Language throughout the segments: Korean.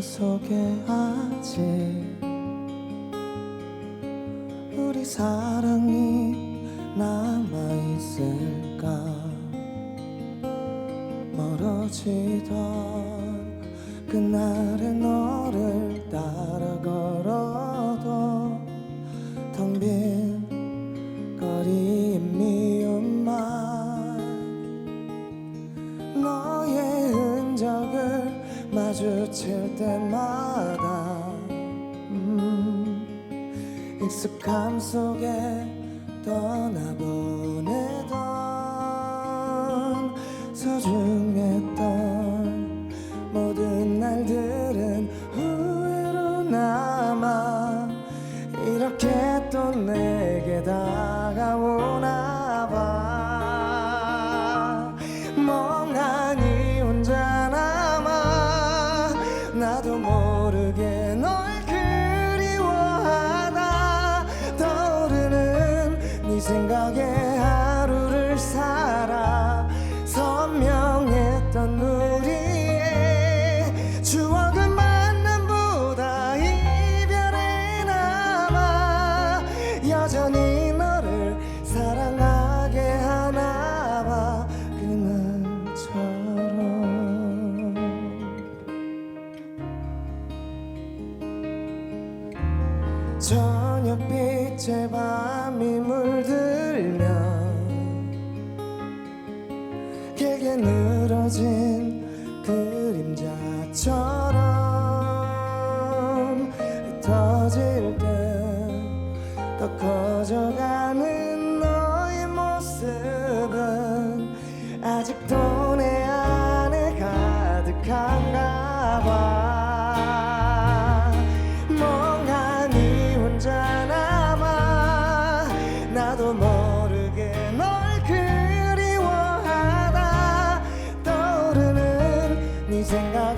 속에 아직 우리 사랑이 남아있을까? 멀어지던 그날의 너를 따라 걸어 마주칠 때마다 음, 익숙함 속에 떠나보내던 소중했던 모든 날들은 후회로 남아 이렇게 또내 생각에 하루를 살아 선명했던 우리의 추억은 만남보다. 이별에 남아 여전히 너를 사랑하게 하나 봐. 그날처럼 저녁빛에 밤이 물들면 길게 늘어진 그림자처럼 흩어질 때더 커져가는 너의 모습은 아직도 내 안에 가득한가 떠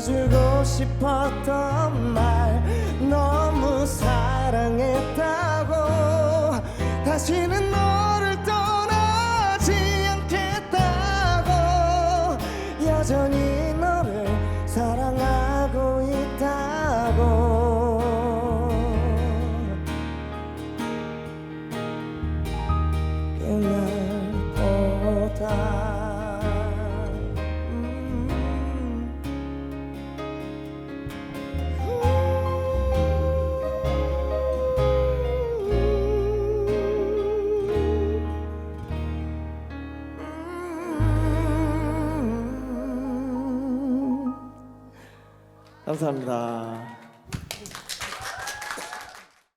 해주고 싶었던 말 너무 사랑했다고 다시는 너 감사합니다.